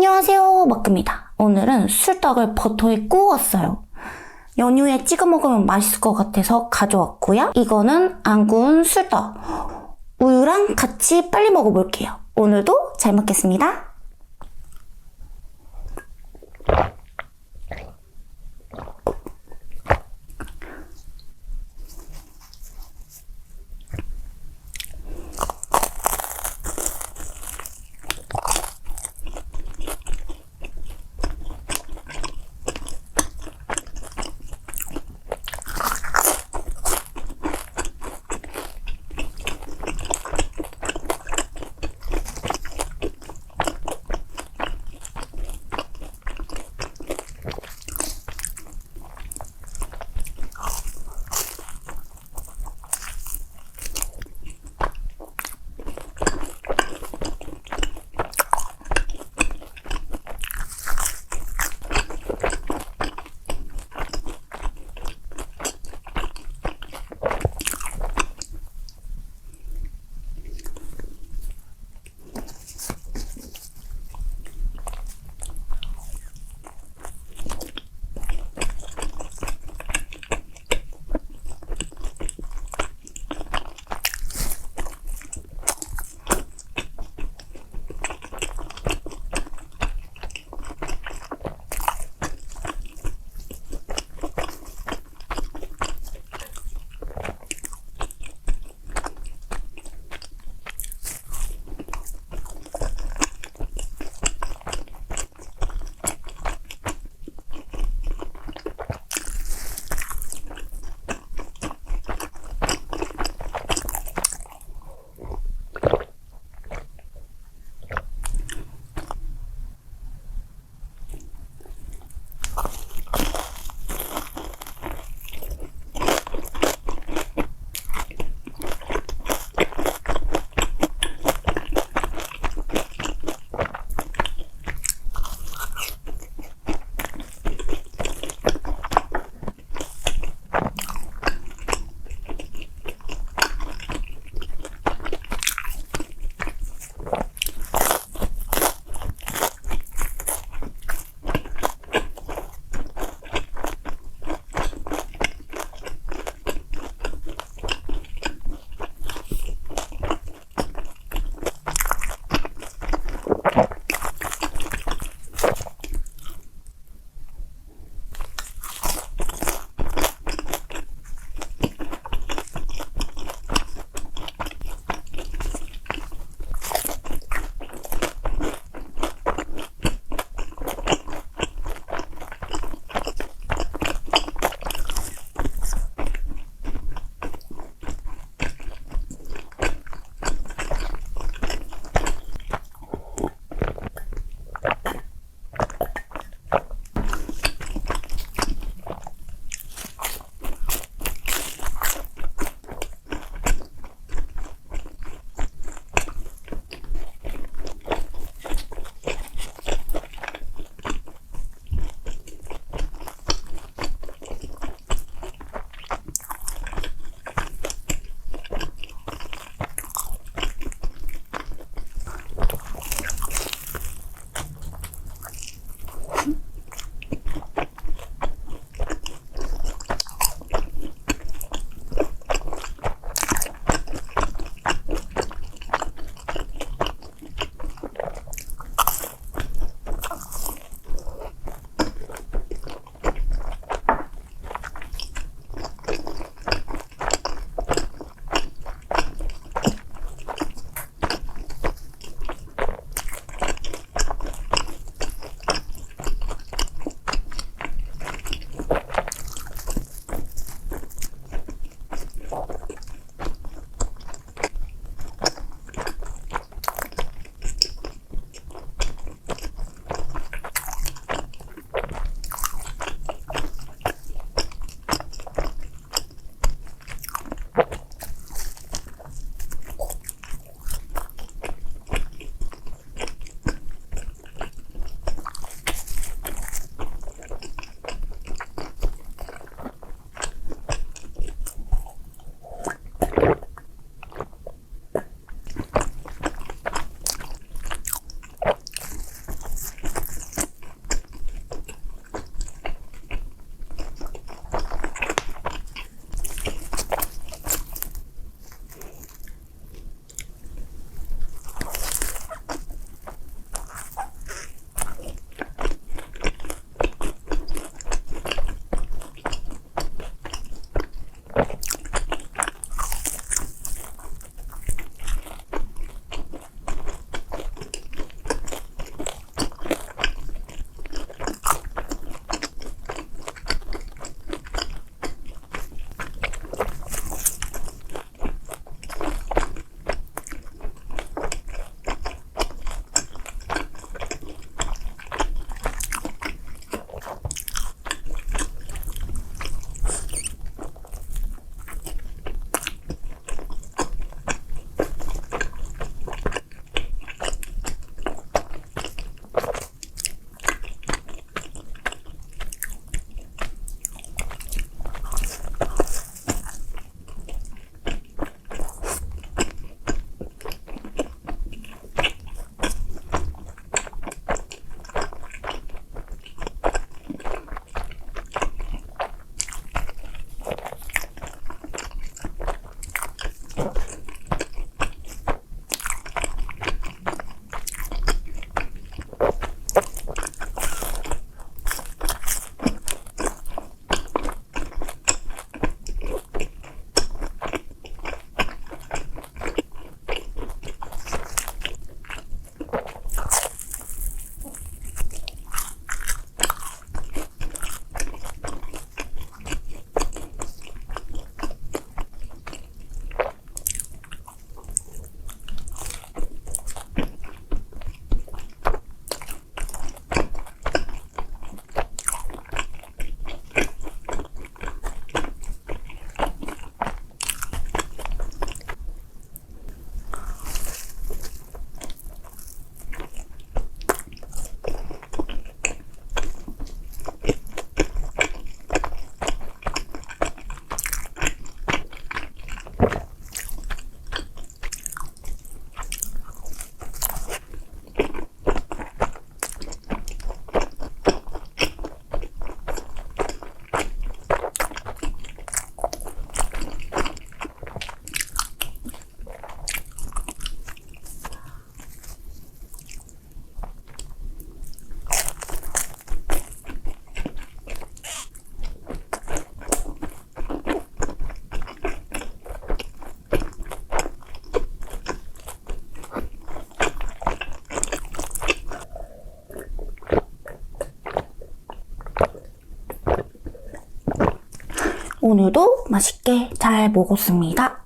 안녕하세요, 마크입니다. 오늘은 술떡을 버터에 구웠어요. 연유에 찍어 먹으면 맛있을 것 같아서 가져왔고요. 이거는 안 구운 술떡. 우유랑 같이 빨리 먹어볼게요. 오늘도 잘 먹겠습니다. 오늘도 맛있게 잘 먹었습니다.